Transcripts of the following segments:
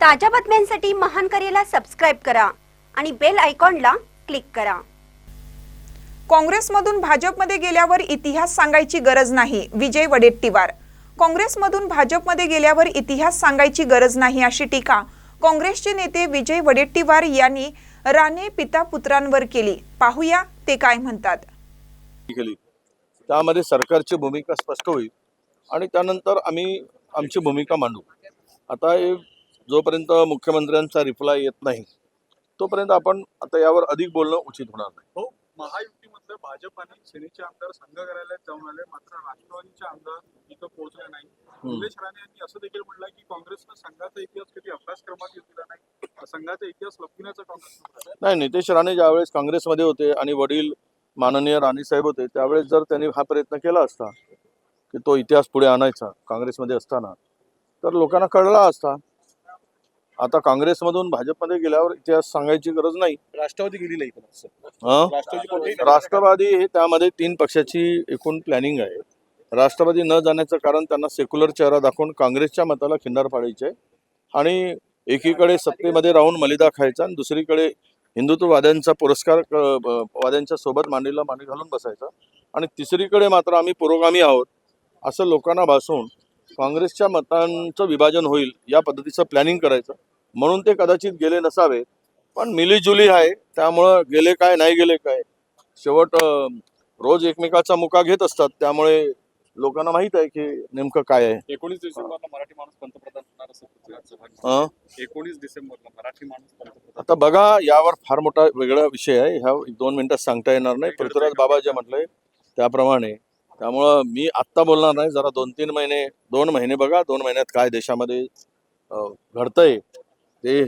ताज्या बातम्यांसाठी महान करेला सबस्क्राईब करा आणि बेल आयकॉनला क्लिक करा. काँग्रेसमधून भाजपमध्ये गेल्यावर इतिहास सांगायची गरज नाही विजय वडेट्टीवार. काँग्रेसमधून भाजपमध्ये गेल्यावर इतिहास सांगायची गरज नाही अशी टीका काँग्रेसचे नेते विजय वडेट्टीवार यांनी राणे पिता पुत्रांवर केली. पाहूया ते काय म्हणतात. केली. त्यामध्ये सरकारची भूमिका स्पष्ट होईल आणि त्यानंतर आम्ही आमची भूमिका मांडू. आता हे जोपर्यंत मुख्यमंत्र्यांचा रिप्लाय येत नाही तोपर्यंत आपण आता यावर अधिक बोलणं उचित होणार नाही. हो महायुतीमधलं भाजप आणि सेनेचे आमदार संघ कार्यालयात जाऊन आले मात्र राष्ट्रवादीचे आमदार इथं पोहोचले नाही. निलेश राणे यांनी असं देखील म्हटलं की काँग्रेसनं संघाचा इतिहास कधी अभ्यासक्रमात घेतलेला नाही संघाचा इतिहास लपविण्याचं काँग्रेस नाही नितेश राणे ज्यावेळेस काँग्रेसमध्ये होते आणि वडील माननीय राणे साहेब होते त्यावेळेस जर त्यांनी हा प्रयत्न केला असता की तो इतिहास पुढे आणायचा काँग्रेसमध्ये असताना तर लोकांना कळला असता आता काँग्रेसमधून भाजपमध्ये गेल्यावर इतिहास सांगायची गरज नाही. राष्ट्रवादी गेली नाही? राष्ट्रवादी हे त्यामध्ये तीन पक्षाची एकूण प्लॅनिंग आहे. राष्ट्रवादी न जाण्याचं कारण त्यांना सेक्युलर चेहरा दाखवून काँग्रेसच्या मताला खिंडार पाडायचे. आहे. आणि एकीकडे सत्तेमध्ये राहून मलिदा खायचा आणि दुसरीकडे हिंदुत्ववाद्यांचा पुरस्कार वाद्यांच्या सोबत मांडीला मांडी घालून बसायचा. आणि तिसरीकडे मात्र आम्ही पुरोगामी आहोत असं लोकांना भासून काँग्रेसच्या मतांचं विभाजन होईल या पद्धतीचं प्लॅनिंग करायचं. म्हणून ते कदाचित गेले नसावे. पण मिलीजुली आहे त्यामुळं गेले काय नाही गेले काय? शेवट रोज एकमेकाचा मुका घेत असतात. त्यामुळे लोकांना माहीत आहे की नेमकं काय आहे. एकोणीस डिसेंबरला मराठी माणूस पंतप्रधान होणार असं? एकोणीस डिसेंबरला मराठी माणूस पंतप्रधान आता बघा यावर फार मोठा वेगळा विषय आहे. ह्या दोन मिनिटात सांगता येणार नाही. पृथ्वीराज बाबा जे म्हटलंय त्याप्रमाणे त्यामुळं मी आत्ता बोलणार नाही जरा दोन तीन महिने दोन महिने बघा दोन महिन्यात काय देशामध्ये घडतंय ते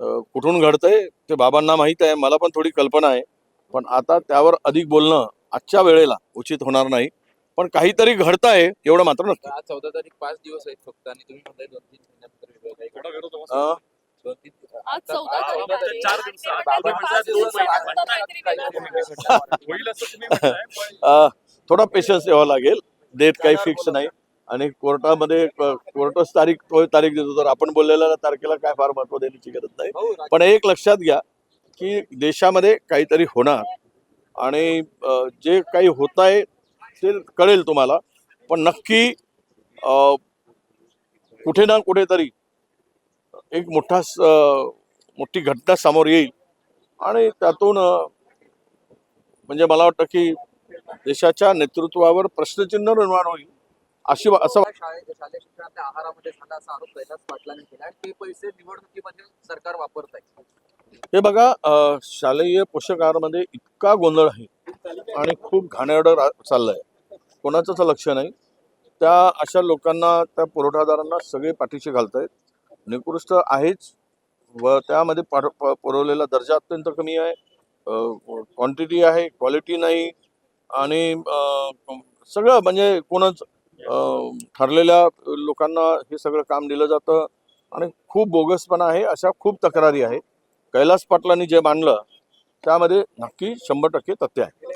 कुठून घडतंय ते बाबांना माहीत आहे मला पण थोडी कल्पना आहे. पण आता त्यावर अधिक बोलणं आजच्या वेळेला उचित होणार नाही. पण काहीतरी घडतंय एवढं मात्र नक्की. आज चौदा तारीख पाच दिवस आहेत फक्त आणि तुम्ही म्हणताय दोन तीन महिन्यानंतर आहे. थोडा पेशन्स यावा लागेल. डेट काही फिक्स नाही. आणि कोर्टामध्ये कोर्टच तारीख तो तारीख देतो. तर आपण बोललेल्या तारखेला काय फार महत्त्व देण्याची गरज नाही. हो, पण एक लक्षात घ्या की देशामध्ये काहीतरी होणार. आणि जे काही होत आहे ते कळेल तुम्हाला. पण नक्की कुठे ना कुठेतरी एक मोठा मोठी घटना समोर येईल. आणि त्यातून म्हणजे मला वाटतं की देशाच्या नेतृत्वावर प्रश्नचिन्ह निर्माण होईल अशी असं शाळे शालेय शिक्षणाच्या आहारामध्ये झाला असा आरोप कैलास पाटलांनी केला ते पैसे निवडणुकीमध्ये सरकार वापरत आहे हे बघा शालेय पोषक आहारामध्ये इतका गोंधळ आहे आणि खूप घाणेरडं चाललंय. कोणाचंच लक्ष नाही. त्या अशा लोकांना त्या पुरवठादारांना सगळे पाठीशी घालतायत. निकृष्ट आहेच व त्यामध्ये पाठ पुरवलेला दर्जा अत्यंत कमी आहे. क्वांटिटी आहे क्वालिटी नाही. आणि सगळं म्हणजे कोणच ठरलेल्या लोकांना हे सगळं काम दिलं जातं आणि खूप बोगसपणा आहे अशा खूप तक्रारी आहे कैलास पाटलांनी जे मांडलं त्यामध्ये नक्की शंभर टक्के तथ्य आहे.